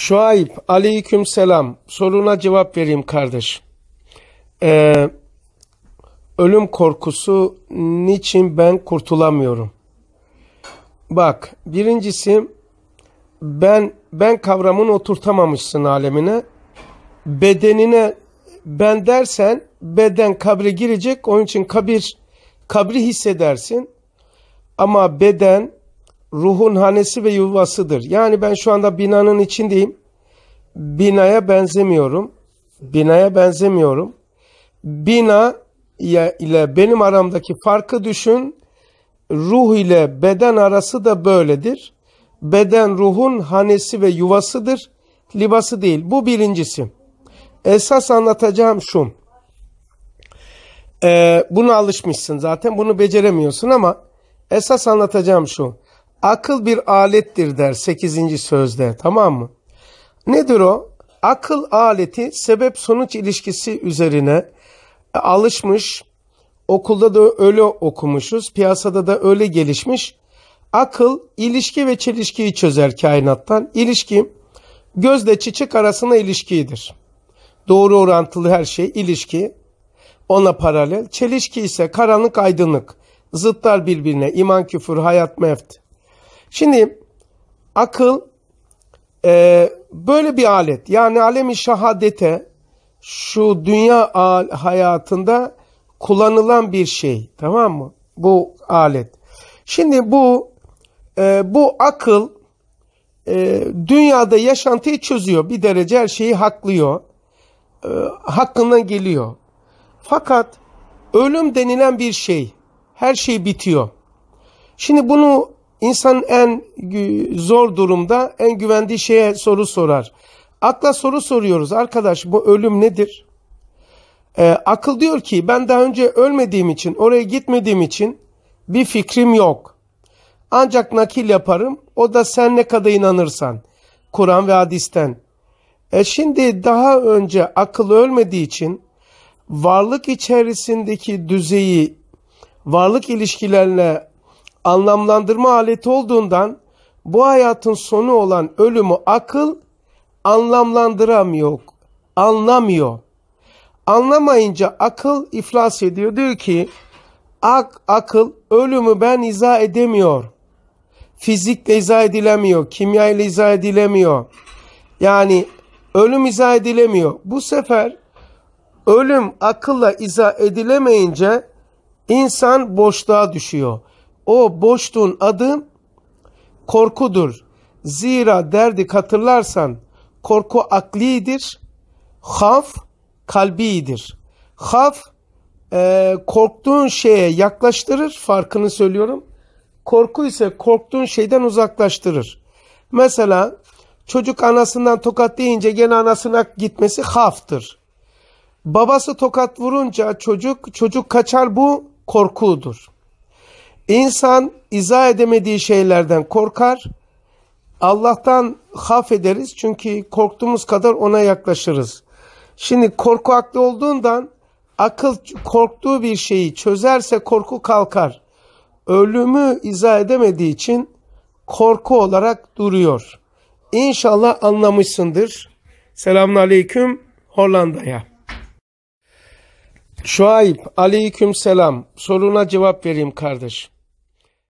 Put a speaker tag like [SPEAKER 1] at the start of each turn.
[SPEAKER 1] Şuayb, aleyküm selam. Soruna cevap vereyim kardeş. Ee, ölüm korkusu niçin ben kurtulamıyorum? Bak, birincisi ben ben kavramını oturtamamışsın alemine. Bedenine ben dersen beden kabre girecek. Onun için kabir kabri hissedersin. Ama beden ruhun hanesi ve yuvasıdır. Yani ben şu anda binanın içindeyim. Binaya benzemiyorum. Binaya benzemiyorum. Bina ile benim aramdaki farkı düşün. Ruh ile beden arası da böyledir. Beden ruhun hanesi ve yuvasıdır. Libası değil. Bu birincisi. Esas anlatacağım şu. Ee, buna alışmışsın zaten. Bunu beceremiyorsun ama esas anlatacağım şu. Akıl bir alettir der 8. sözde tamam mı? Nedir o? Akıl aleti sebep sonuç ilişkisi üzerine alışmış. Okulda da öyle okumuşuz. Piyasada da öyle gelişmiş. Akıl ilişki ve çelişkiyi çözer kainattan. İlişki gözle çiçek arasında ilişkidir. Doğru orantılı her şey ilişki. Ona paralel. Çelişki ise karanlık aydınlık. Zıtlar birbirine. iman küfür, hayat meft. Şimdi akıl e, böyle bir alet. Yani alemi şahadete şu dünya hayatında kullanılan bir şey. Tamam mı? Bu alet. Şimdi bu e, bu akıl e, dünyada yaşantıyı çözüyor. Bir derece her şeyi haklıyor. E, hakkından geliyor. Fakat ölüm denilen bir şey. Her şey bitiyor. Şimdi bunu İnsan en zor durumda en güvendiği şeye soru sorar. Akla soru soruyoruz. Arkadaş bu ölüm nedir? Ee, akıl diyor ki ben daha önce ölmediğim için, oraya gitmediğim için bir fikrim yok. Ancak nakil yaparım. O da sen ne kadar inanırsan. Kur'an ve hadisten. E şimdi daha önce akıl ölmediği için varlık içerisindeki düzeyi, varlık ilişkilerine anlamlandırma aleti olduğundan bu hayatın sonu olan ölümü akıl anlamlandıramıyor, anlamıyor. Anlamayınca akıl iflas ediyor. Diyor ki ak, akıl ölümü ben izah edemiyor. Fizikle izah edilemiyor, kimya ile izah edilemiyor. Yani ölüm izah edilemiyor. Bu sefer ölüm akılla izah edilemeyince insan boşluğa düşüyor. O boşluğun adı korkudur. Zira derdi hatırlarsan korku aklidir, haf kalbidir. Haf e, korktuğun şeye yaklaştırır, farkını söylüyorum. Korku ise korktuğun şeyden uzaklaştırır. Mesela çocuk anasından tokat deyince gene anasına gitmesi haftır. Babası tokat vurunca çocuk çocuk kaçar bu korkudur. İnsan izah edemediği şeylerden korkar. Allah'tan haf ederiz çünkü korktuğumuz kadar ona yaklaşırız. Şimdi korku aklı olduğundan akıl korktuğu bir şeyi çözerse korku kalkar. Ölümü izah edemediği için korku olarak duruyor. İnşallah anlamışsındır. Selamun Aleyküm Hollanda'ya. Şuayb, aleyküm selam. Soruna cevap vereyim kardeş.